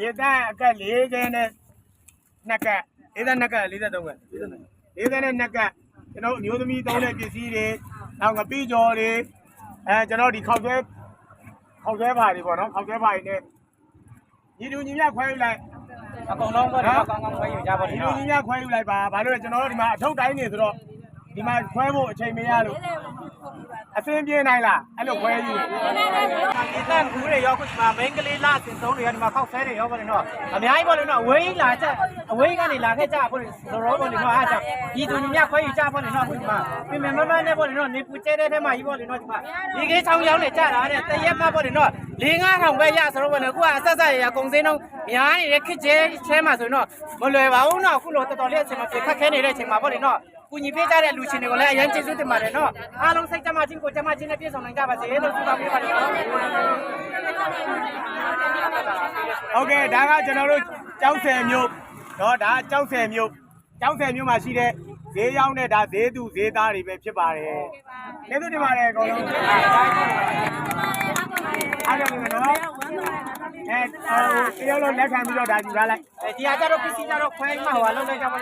ရေတန်းအကက်40နဲ့နှစ်ကက်40နှစ်ကက်43ကက်40နဲ့နှစ်ကက်ကျွန်တော်အမျိုးသမီးတောင်းတဲ့ပစ္စည်းတွေနောက်ငပိကြော်တွေအဲကျွန်တော်ဒီခောက်သွဲခောက်သွဲပါတွေပေါ့နော်ခောက်သွဲပါတွေနဲ့ညီတူညီမခွဲယူလိုက်အကုန်လုံးကတော့ကောင်းကောင်းခွဲယူကြပါလိမ့်မယ်ညီတူညီမခွဲယူလိုက်ပါဘာလို့လဲကျွန်တော်တို့ဒီမှာအထုပ်တိုင်းနေဆိုတော့ဒီမှာခွဲဖို့အချိန်မရလို့ အဆင်ပြေနိုင်လားအဲ့လိုခွဲယူဒီတန်ခူးတွေရောခုဒီမှာမင်းကလေးလာစင်ဆုံးတွေကဒီမှာခောက်ဆဲတွေရောပေါ့လေနော်အများကြီးပေါ့လေနော်အဝေးလာကြအဝေးကနေလာခဲ့ကြပေါ့လေဆိုတော့ပေါ့လေနော်အားကြောင့်ဒီသူညခွဲယူကြပေါ့လေနော်ခုဒီမှာပြင်မမမနဲ့ပေါ့လေနော်နေပူကျဲတဲ့ထဲမှာကြီးပေါ့လေနော်ဒီမှာဒီကိချောင်းချောင်းနဲ့ကြတာတဲ့တရက်မှပေါ့လေနော်၄၅ထောင်ပဲရဆိုတော့ပေါ့လေခုကအဆက်ဆက်ရရကုန်စင်းတော့များနေတဲ့ခစ်ကျဲထဲမှာဆိုတော့မလွယ်ပါဘူးနော်ခုလိုတော်တော်လေးအချိန်မှပြခက်ခဲနေတဲ့အချိန်မှာပေါ့လေနော် ကုညီပေးကြတဲ့လူချင်းတွေကိုလည်းအရင်ကျေးဇူးတင်ပါတယ်နော်အားလုံးစိတ်ကြမချင်းကိုကြမချင်းနဲ့ပြည့်စုံနိုင်ကြပါစေလို့ဆုတောင်းပေးပါတယ်ဟုတ်ကဲ့ဒါကကျွန်တော်တို့ကြောက်ဆယ်မြို့နော်ဒါကြောက်ဆယ်မြို့ကြောက်ဆယ်မြို့မှာရှိတဲ့ဈေးရောက်တဲ့ဒါဈေးသူဈေးသားတွေပဲဖြစ်ပါတယ်ကျေးဇူးတင်ပါတယ်အကုန်လုံးအားလုံးပဲနော်အဲဟိုတယောက်လုံးလက်ခံပြီးတော့ဒါယူလာလိုက် দিহাজার অফিস হাজার খোয়াই মা হওয়ালো লই যাব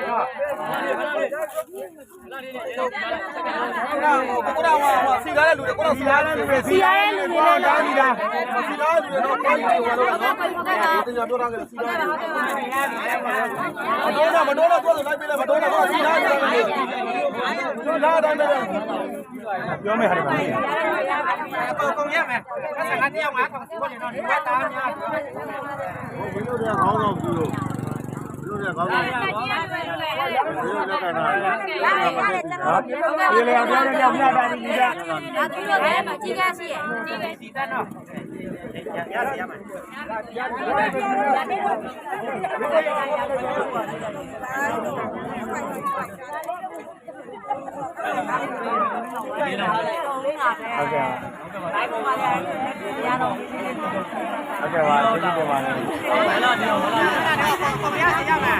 Yo me haré. Con Okay. ဟုတ်ကဲ့ပါကျေးဇူးတင်ပါတယ်ဘာလို့ဒီလိုဘာလို့ကိုပြရရမှာ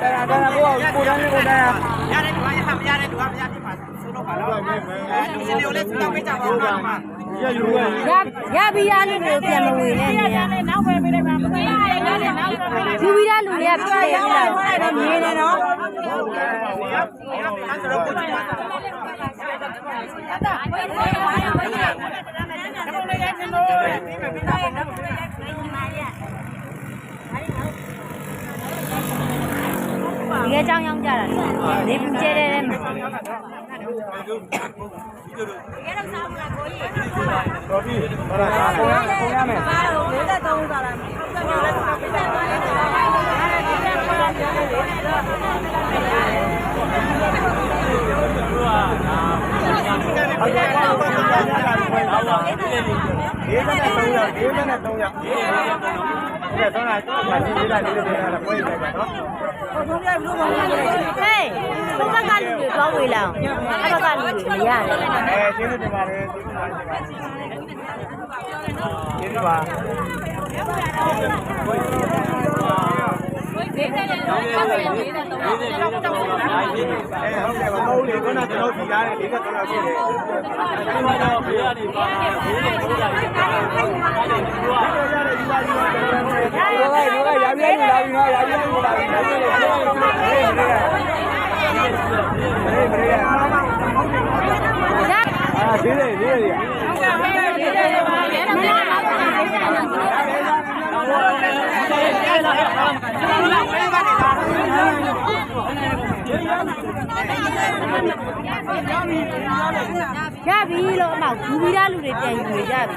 ဒါဒါကိုကိုတန်းကိုတန်းရတယ်ဒီမှာရမရတယ်ဒီမှာမရဖြစ်ပါဆုံးတော့ပါတော့အဲဒီစီလေးကိုလည်းသူတော့ပေးကြပါဦးတော့မှာရရပီးရလူတွေကိုပြန်မဝင်နဲ့နေရနောက်ပဲပေးလိုက်ပါမသိရတယ်လည်းနောက်ပဲဒီပီးရလူတွေကပြန်ရတာတော့မြင်နေတော့ ခဲကြောင်ရောက်ကြတာလေပူကျဲတဲ့ထဲမှာတော်ပြီဘာလဲကိုရကိုရမယ်ဘာလို့53စားလာမလဲဒီကနေ့300ဒီကနေ့300 ကဲသွားတာသွားစီးလိုက်လေးလေးလာပွဲလိုက်ပါနော်ဘုံပြဘလို့ဘာလဲဟေးဘုံကလူတွေသွားဝေးလာအဲ့ဘက်ကလူတွေမရတယ်အဲကျေးဇူးတင်ပါတယ်ကျေးဇူးတင်ပါတယ်ကျေးဇူးပါဒီနေ့လည်းတော့40 40တော့တော့အဲဟုတ်တယ်မဟုတ်လေခုနကျွန်တော်ဖြေရတယ်43လောက်ရှိတယ်အဲဒီမှာတော့ဘေးကနေပါဘေးကနေ သေးတယ်သေးတယ်ဟုတ်ကဲ့ဟုတ်ကဲ့သေးတယ်ပါဘယ်တော့မှမဟုတ်ဘူးရပြီလို့အမောက်ဘူးပြီးသားလူတွေပြန်ယူနေကြပြီ